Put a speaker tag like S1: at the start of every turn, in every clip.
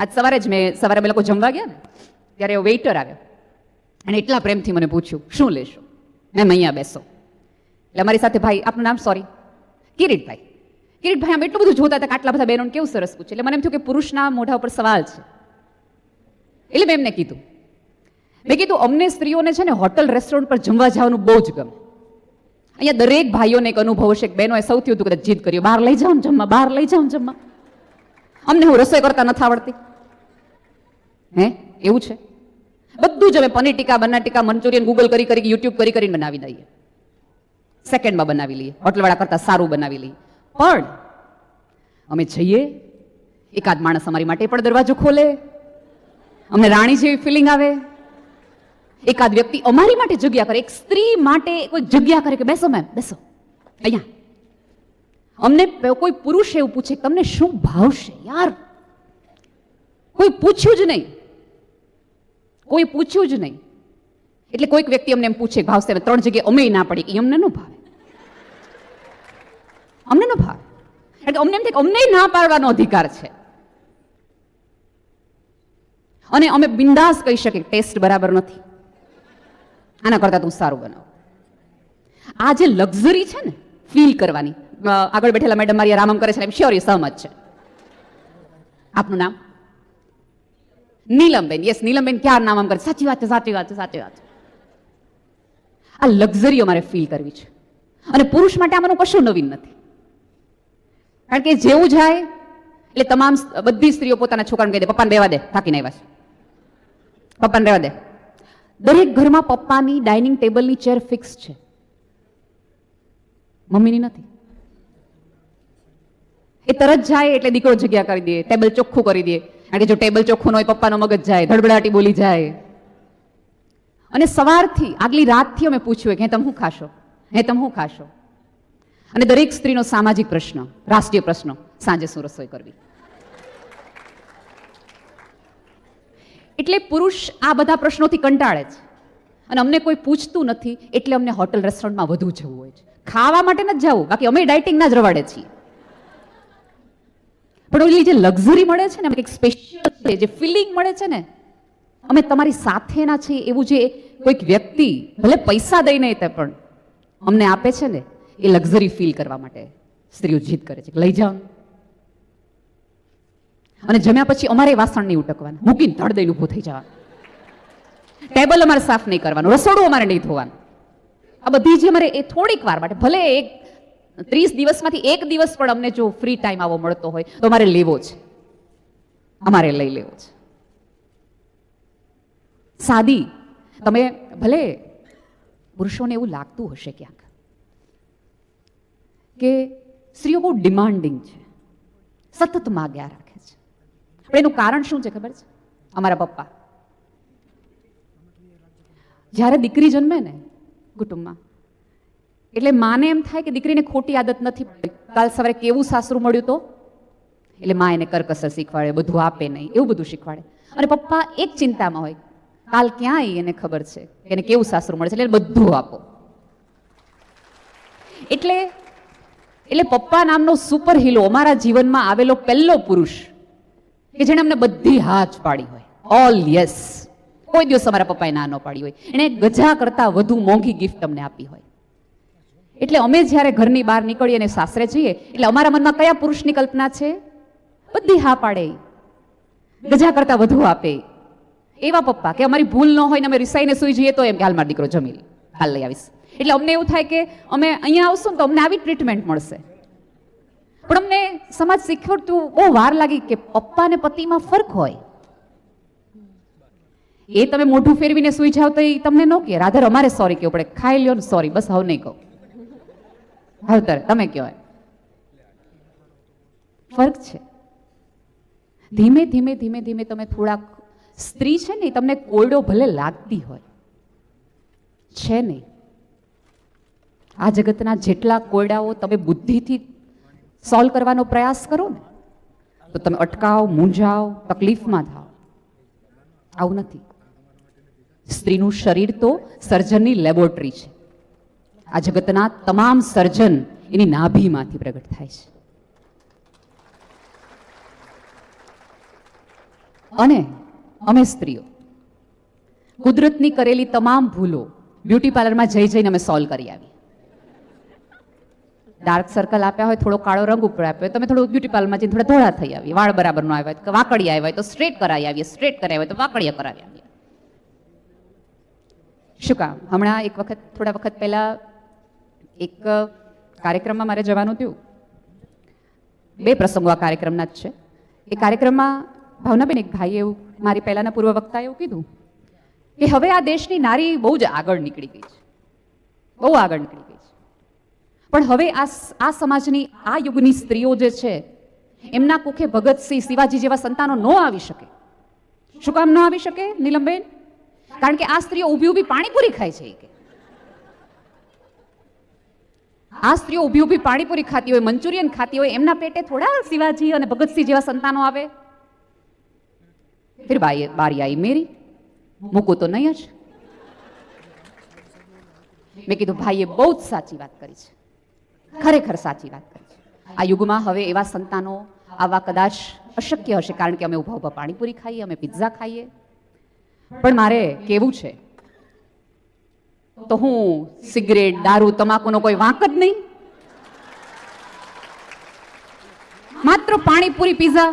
S1: આજ સવારે જ મેં, સવારે અમે લોકો જમવા ગયા ને, ત્યારે વેઇટર આવ્યો. અને એટલા પ્રેમથી મને પૂછ્યું, શું લેશો? મેમ અહીંયા બેસો. એટલે અમારી સાથે ભાઈ, આપનું નામ સોરી કિરીટભાઈ. કિરીટભાઈ, આમ એટલું બધું જોતા હતા કે આટલા બધા બહેનોને કેવું સરસ પૂછે? એટલે મને એમ થયું કે પુરુષના મોઢા ઉપર સવાલ છે. એટલે મેં એમને કીધું. મેં કીધું, અમને સ્ત્રીઓને છે ને હોટલ, રેસ્ટોરન્ટ પર જમવા જવાનું બહુ જ ગમે. અહીંયા દરેક ભાઈઓને એક અનુભવ હશે કે બહેનોએ સૌથી વધુ કદાચ જીદ કર્યો બહાર લઈ જાઓ જમવા, બહાર લઈ જાઓ જમવા. અમને હું રસોઈ કરતા નથી આવડતી. હે? એવું છે? બધું જ અમે પનીર ટીકા બના ટીકા, મંચુરિયન, ગૂગલ કરી કરી, યુટ્યુબ કરી કરીને બનાવી દઈએ. સેકન્ડમાં બનાવી લઈએ. હોટલવાળા કરતાં સારું બનાવી લઈએ. પણ અમે જઈએ, એકાદ માણસ અમારી માટે પણ દરવાજો ખોલે. અમને રાણી જેવી ફિલિંગ આવે. એકાદ વ્યક્તિ અમારી માટે જગ્યા કરે. એક સ્ત્રી માટે કોઈ જગ્યા કરે કે બેસો મેમ બેસો. અહીંયા. અમને કોઈ પુરુષ એવું પૂછે તમને શું ભાવશે? યાર. કોઈ પૂછ્યું જ નહીં. કોઈ પૂછ્યું જ નહીં. એટલે કોઈક વ્યક્તિ અમને એમ પૂછે ભાવશે ત્રણ જગ્યાએ અમે ના પડી. એ અમને ન ભાવે. અમને ન ભાવે. કારણ કે અમને એમ થાય અમને ના પાડવાનો અધિકાર છે. અને અમે બિંદાસ કહી શકીએ ટેસ્ટ બરાબર નથી. આના કરતાં તું સારું બનાવ. આ જે લક્ઝરી છે ને, ફીલ કરવાની આગળ બેઠેલા મેડમ મારી રામમ કરે છે એમ શ્યોર એ સહમત છે. આપનું નામ? નીલમબેન યસ નીલમબેન ક્યાં નામ કરે સાચી વાત છે સાચી વાત છે સાચી વાત છે આ લક્ઝરીઓ મારે ફીલ કરવી છે. અને પુરુષ માટે આમાંનું કશું નવીન નથી. કારણ કે જેવું જાય, એટલે તમામ બધી સ્ત્રીઓ પોતાના છોકરાને કહી દે, પપ્પાને બેવા દે, થાકીને આવ્યા છે. પપ્પાને રહેવા દે. દરેક ઘરમાં પપ્પાની ડાઇનિંગ ટેબલની ચેર ફિક્સ છે. મમ્મીની નથી. એ તરત જાય, એટલે દીકરો જગ્યા કરી દે, ટેબલ ચોખ્ખું કરી દે. કારણ કે જો ટેબલ ચોખ્ખું હોય પપ્પાનો મગજ જાય, ધડબડાટી બોલી જાય. અને સવારથી, આગલી રાતથી અમે પૂછ્યું કે તમે શું ખાશો? હે, તમે શું ખાશો? અને દરેક સ્ત્રીનો સામાજિક પ્રશ્ન, રાષ્ટ્રીય પ્રશ્ન, સાંજે શું રસોઈ કરવી? એટલે પુરુષ આ બધા પ્રશ્નોથી કંટાળે છે. અને અમને કોઈ પૂછતું નથી, એટલે અમને હોટલ રેસ્ટોરન્ટમાં વધુ જવું હોય છે. ખાવા માટે નથી જવું, બાકી અમે ડાયટિંગના જ રવાડે છીએ. પણ ઓલી જે લક્ઝરી મળે છે ને એક સ્પેશિયલ જે ફિલિંગ મળે છે ને, અમે તમારી સાથેના છીએ એવું જે કોઈક વ્યક્તિ ભલે પૈસા દઈને તે પણ અમને આપે છે ને, એ લક્ઝરી ફીલ કરવા માટે સ્ત્રીઓ જીદ કરે છે. લઈ જાઓ. અને જમ્યા પછી અમારે વાસણ નહીં ઉટકવાના. મૂકીને ધડ દઈને ઊભું થઈ જવાનું. ટેબલ અમારે સાફ નહીં કરવાનું. રસોડું અમારે નહીં ધોવાનું. આ બધી જે અમારે એ થોડીક વાર માટે, ભલે એક ત્રીસ દિવસમાંથી એક દિવસ પણ અમને જો ફ્રી ટાઈમ આવો મળતો હોય, તો અમારે લેવો છે. અમારે લઈ લેવો છે. સાદી, તમે ભલે પુરુષોને એવું લાગતું હશે ક્યાંક કે સ્ત્રીઓ બહુ ડિમાન્ડિંગ છે, સતત માગ્યા રાખે છે. પણ એનું કારણ શું છે ખબર છે? અમારા પપ્પા. જ્યારે દીકરી જન્મે ને કુટુંબમાં એટલે માને એમ થાય કે દીકરીને ખોટી આદત નથી કાલ સવારે કેવું સાસરું મળ્યું તો? એટલે મા એને કરકસર શીખવાડે, બધું આપે નહીં, એવું બધું શીખવાડે. અને પપ્પા એક ચિંતામાં હોય, કાલ ક્યાં ઈ એને ખબર છે એને કેવું સાસરું મળે છે, એટલે બધું આપો. એટલે એટલે પપ્પા નામનો સુપર હીરો અમારા જીવનમાં આવેલો પહેલો પુરુષ, કે જેણે અમને બધી હાથ પાડી હોય. ઓલ યસ કોઈ દિવસ અમારા પપ્પાએ ના ન પાડી હોય. એણે ગજા કરતાં વધુ મોંઘી ગિફ્ટ અમને આપી હોય. એટલે અમે જ્યારે ઘરની બહાર નીકળીએ અને સાસરે જઈએ, એટલે અમારા મનમાં કયા પુરુષની કલ્પના છે? બધી હા પાડે. ગજા કરતા વધુ આપે. એવા પપ્પા કે અમારી ભૂલ ન હોય ને અમે રિસાઈને સુઈ જઈએ તો એમ કે હાલમાં દીકરો જમી હાલ લઈ આવીશ. એટલે અમને એવું થાય કે અમે અહીંયા આવશું તો અમને આવી ટ્રીટમેન્ટ મળશે. પણ અમને સમાજ શીખવડતું બહુ વાર લાગી કે પપ્પા અને પતિમાં ફરક હોય. એ તમે મોઢું ફેરવીને સુઈ જાવ તો એ તમને ન કહે. રાધર અમારે સોરી કહેવું પડે. ખાઈ લ્યો ને સોરી બસ હવે નહીં કહું. હવે તમે કહેવાય ફર્ક ફરક છે. ધીમે ધીમે ધીમે ધીમે તમે થોડાક સ્ત્રી છે ને તમને કોયડો ભલે લાગતી હોય. છે નહીં આ જગતના જેટલા કોયડાઓ તમે બુદ્ધિથી સોલ્વ કરવાનો પ્રયાસ કરો ને, તો તમે અટકાવ, મૂંઝાવ, તકલીફમાં થાવ. આવું નથી. સ્ત્રીનું શરીર તો સર્જનની લેબોરેટરી છે. આ જગતના તમામ સર્જન એની નાભીમાંથી પ્રગટ થાય છે. અને અમે સ્ત્રીઓ, કુદરતની કરેલી તમામ ભૂલો બ્યુટી પાર્લરમાં જઈ જઈને અમે સોલ્વ કરી આવી ડાર્ક સર્કલ આપ્યા હોય, થોડો કાળો રંગ ઉપર આપ્યો હોય, તમે થોડું બ્યુટી પાર્લરમાં જઈને થોડા ધોળા થઈ આવીએ. વાળ બરાબર નો આવ્યા હોય તો આવ્યા હોય, તો સ્ટ્રેટ કરાવી આવીએ, સ્ટ્રેટ કરાવી હોય તો વાકડીયા કરાવી આવીએ. શું કામ? હમણાં એક વખત, થોડા વખત પહેલા એક કાર્યક્રમમાં મારે જવાનું થયું. બે પ્રસંગો આ કાર્યક્રમના જ છે. એ કાર્યક્રમમાં ભાવનાબેન એક ભાઈએ એવું મારી પહેલાના પૂર્વ વક્તાએ એવું કીધું કે હવે આ દેશની નારી બહુ જ આગળ નીકળી ગઈ છે. બહુ આગળ નીકળી ગઈ છે. પણ હવે આ આ સમાજની, આ યુગની સ્ત્રીઓ જે છે, એમના કુખે ભગતસિંહ શિવાજી જેવા સંતાનો ન આવી શકે. શું કામ ન આવી શકે, નીલમબેન? કારણ કે આ સ્ત્રીઓ ઊભી ઊભી પાણીપુરી ખાય છે કે. આ સ્ત્રીઓ ઊભી ઊભી પાણીપુરી ખાતી હોય, મંચુરિયન ખાતી હોય, એમના પેટે થોડા શિવાજી અને ભગતસિંહ જેવા સંતાનો આવે. ફિર બાઈ બારી આઈ મેરી. મૂકું તો નહીં જ. મેં કીધું, ભાઈએ બહુ જ સાચી વાત કરી છે. ખરેખર સાચી વાત કરી છે. આ યુગમાં હવે એવા સંતાનો આવા કદાચ અશક્ય હશે, કારણ કે અમે ઊભા ઊભા પાણીપુરી ખાઈએ, અમે પિઝા ખાઈએ. પણ મારે કેવું છે તો હું સિગરેટ, દારૂ, તમાકુનો કોઈ વાંક જ નહીં. માત્ર પાણીપુરી પીઝા,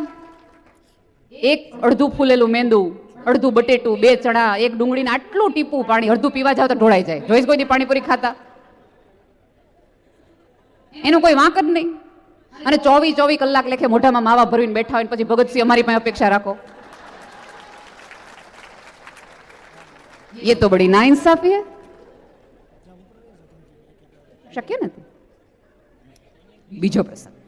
S1: એક અડધું ફૂલેલું મેંદુ, અડધું બટેટું, બે ચણા, એક ડુંગળીને આટલું ટીપું પાણી, અડધું પીવા જાવ તો ઢોળાઈ જાય. જોઈશ કોઈ પાણીપુરી ખાતા. એનો કોઈ વાંક જ નહીં. અને ચોવી ચોવી કલાક લેખે મોઢામાં માવા ભરીને બેઠા હોય પછી ભગતસિંહ અમારી પાસે અપેક્ષા રાખો. એ તો બડી ના ઇન્સાફી હે. શક્ય નથી. બીજો પ્રસંગ.